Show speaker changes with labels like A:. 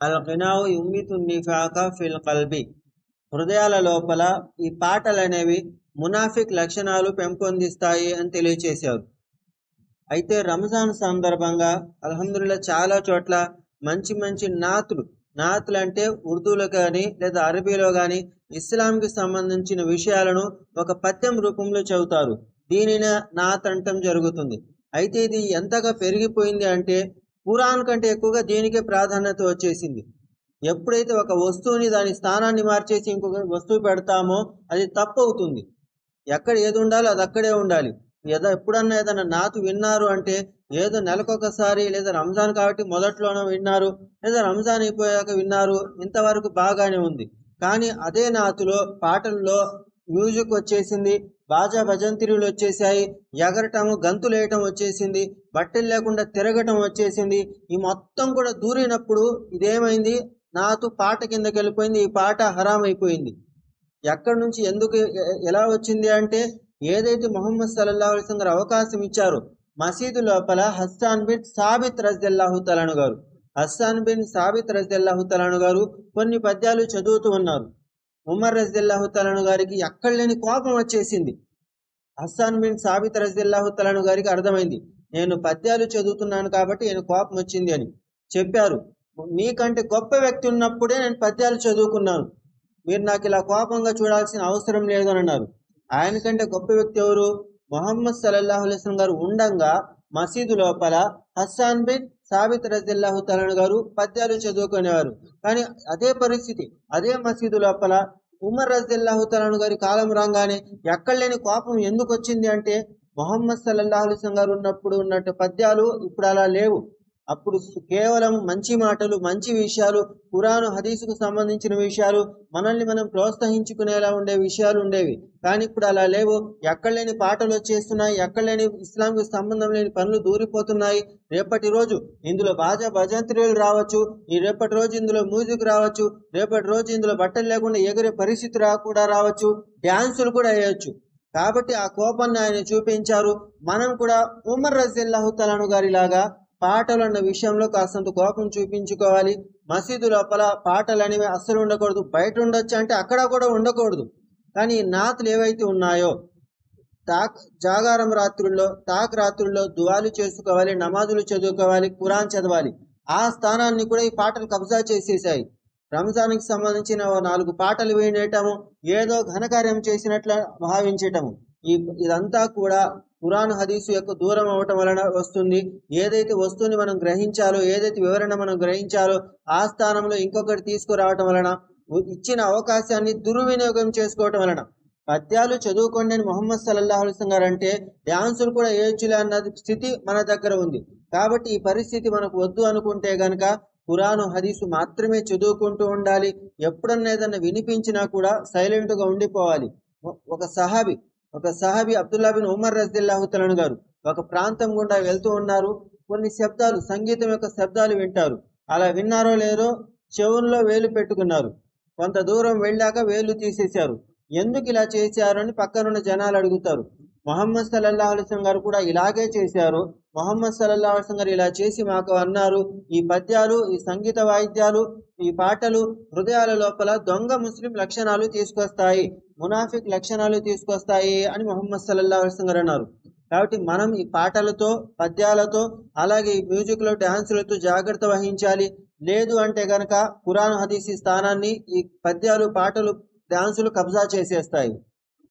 A: అల్కినావు గినావు నిఫాక fill కల్బి. హృదయాల లోపల ఈ పాటలు అనేవి మునాఫిక్ లక్షణాలు పెంపొందిస్తాయి అని తెలియచేశారు. అయితే రంజాన్ సందర్భంగా అల్హమ్దుల్లా చాలా చోట్ల మంచి మంచి నాతులు నాతులు అంటే ఉర్దూలో కానీ లేదా అరబీలో కానీ ఇస్లాంకి సంబంధించిన విషయాలను ఒక పద్యం రూపంలో చెబుతారు దీనిని నాత్ అంటం జరుగుతుంది. అయితే ఇది ఎంతగా పెరిగిపోయింది అంటే ఖురాన్ కంటే ఎక్కువగా దీనికే ప్రాధాన్యత వచ్చేసింది. ఎప్పుడైతే ఒక వస్తువుని దాని స్థానాన్ని మార్చేసి ఇంకొక వస్తువు పెడతామో అది తప్పు అవుతుంది ఎక్కడ ఏది ఉండాలో అది అక్కడే ఉండాలి. ఏదో ఎప్పుడన్నా ఏదైనా నాతు విన్నారు అంటే ఏదో నెలకొకసారి లేదా రంజాన్ కాబట్టి మొదట్లోనే విన్నారు లేదా రంజాన్ అయిపోయాక విన్నారు ఇంతవరకు బాగానే ఉంది. కానీ అదే నాతులో పాటల్లో మ్యూజిక్ వచ్చేసింది బాజా భజంతిరులు వచ్చేసాయి ఎగరటము గంతులేయటం వచ్చేసింది బట్టలు లేకుండా తిరగటం వచ్చేసింది. ఈ మొత్తం కూడా దూరినప్పుడు ఇదేమైంది? నాతో పాట కిందకి వెళ్ళిపోయింది ఈ పాట హరాం అయిపోయింది ఎక్కడి నుంచి ఎందుకు ఎలా వచ్చింది అంటే ఏదైతే మొహమ్మద్ సల్లా అలైహి గారు అవకాశం ఇచ్చారు మసీదు లోపల హస్సాన్ బిన్ సాబిత్ రజల్లాహు తలాను గారు హస్సాన్ బిన్ సాబిత్ రజల్లాహు తలాను గారు కొన్ని పద్యాలు చదువుతూ ఉన్నారు. ఉమర్ రజల్లాహు తలను గారికి ఎక్కడ లేని కోపం వచ్చేసింది. హస్సాన్ బిన్ సాబిత్ రజల్లాహు తలాను గారికి అర్థమైంది. నేను పద్యాలు చదువుతున్నాను కాబట్టి నేను కోపం వచ్చింది అని చెప్పారు. మీకంటే గొప్ప వ్యక్తి ఉన్నప్పుడే నేను పద్యాలు చదువుకున్నాను. మీరు నాకు ఇలా కోపంగా చూడాల్సిన అవసరం లేదు అన్నారు. ఆయన కంటే గొప్ప వ్యక్తి ఎవరు? మొహమ్మద్ సల్లల్లాహు అలైహి గారు ఉండంగా మసీదు లోపల హస్సాన్ బిన్ సాబిత్ రజిల్లాహు తలను గారు పద్యాలు చదువుకునేవారు. కానీ అదే పరిస్థితి అదే మసీదు లోపల ఉమర్ రజిల్లాహు తలను గారి కాలం రాగానే ఎక్కడ లేని కోపం ఎందుకు వచ్చింది అంటే మొహమ్మద్ సల్లల్లాహు గారు ఉన్నప్పుడు ఉన్నట్టు పద్యాలు ఇప్పుడు అలా లేవు. అప్పుడు కేవలం మంచి మాటలు మంచి విషయాలు పురాణ హదీసుకు సంబంధించిన విషయాలు మనల్ని మనం ప్రోత్సహించుకునేలా ఉండే విషయాలు ఉండేవి. కానీ ఇప్పుడు అలా లేవు. ఎక్కడ లేని పాటలు వచ్చేస్తున్నాయి. ఎక్కడ లేని ఇస్లాంకి సంబంధం లేని పనులు దూరిపోతున్నాయి. రేపటి రోజు ఇందులో బాజా భజంత్రులు రావచ్చు. ఈ రేపటి రోజు ఇందులో మ్యూజిక్ రావచ్చు. రేపటి రోజు ఇందులో బట్టలు లేకుండా ఎగిరే పరిస్థితి రాకుండా కూడా రావచ్చు. డ్యాన్సులు కూడా వేయచ్చు. కాబట్టి ఆ కోపాన్ని ఆయన చూపించారు. మనం కూడా ఉమర్ రజిల్లాహు తలాను గారి లాగా పాటలు అన్న విషయంలో కాస్తంత కోపం చూపించుకోవాలి. మసీదు లోపల పాటలు అనేవి అస్సలు ఉండకూడదు. బయట ఉండొచ్చు అంటే అక్కడ కూడా ఉండకూడదు. కానీ నాతులు ఏవైతే ఉన్నాయో తాక్ జాగారం రాత్రుల్లో తాక్ రాత్రుల్లో దువాలు చేసుకోవాలి నమాజులు చదువుకోవాలి కురాన్ చదవాలి. ఆ స్థానాన్ని కూడా ఈ పాటలు కబ్జా చేసేసాయి రంజాన్కి సంబంధించిన నాలుగు పాటలు వినేయటము ఏదో ఘనకార్యం చేసినట్లు భావించటము. ఈ ఇదంతా కూడా పురాణ హదీసు యొక్క దూరం అవటం వలన వస్తుంది. ఏదైతే వస్తువుని మనం గ్రహించాలో ఏదైతే వివరణ మనం గ్రహించాలో ఆ స్థానంలో ఇంకొకటి తీసుకురావటం వలన ఇచ్చిన అవకాశాన్ని దుర్వినియోగం చేసుకోవటం వలన. పద్యాలు చదువుకోండి అని మొహమ్మద్ సల్లల్లాహు గారు అంటే డ్యాన్సులు కూడా ఏడ్చులే అన్న స్థితి మన దగ్గర ఉంది. కాబట్టి ఈ పరిస్థితి మనకు వద్దు అనుకుంటే గనక ఖురాను హదీసు మాత్రమే చదువుకుంటూ ఉండాలి. ఎప్పుడన్నా ఏదన్నా వినిపించినా కూడా సైలెంట్గా ఉండిపోవాలి. ఒక సహాబి ఒక సహాబి అబ్దుల్లా బిన్ ఉమర్ రజిల్లాహుతలను గారు ఒక ప్రాంతం గుండా వెళ్తూ ఉన్నారు. కొన్ని శబ్దాలు సంగీతం యొక్క శబ్దాలు వింటారు. అలా విన్నారో లేదో చెవుల్లో వేలు పెట్టుకున్నారు. కొంత దూరం వెళ్ళాక వేలు తీసేశారు. ఎందుకు ఇలా చేశారు అని పక్కనున్న జనాలు అడుగుతారు. మొహమ్మద్ సల్లల్లా అలైహి గారు కూడా ఇలాగే చేశారు. మొహమ్మద్ సల్లల్లా అలస్సం గారు ఇలా చేసి మాకు అన్నారు. ఈ పద్యాలు ఈ సంగీత వాయిద్యాలు ఈ పాటలు హృదయాల లోపల దొంగ ముస్లిం లక్షణాలు తీసుకొస్తాయి. మునాఫిక్ లక్షణాలు తీసుకొస్తాయి అని మొహమ్మద్ సల్లల్లాహు అలైహి గారు అన్నారు. కాబట్టి మనం ఈ పాటలతో పద్యాలతో అలాగే ఈ మ్యూజిక్లో డ్యాన్సులతో జాగ్రత్త వహించాలి. లేదు అంటే గనక పురాణ హదీసీ స్థానాన్ని ఈ పద్యాలు పాటలు డ్యాన్సులు కబ్జా చేసేస్తాయి.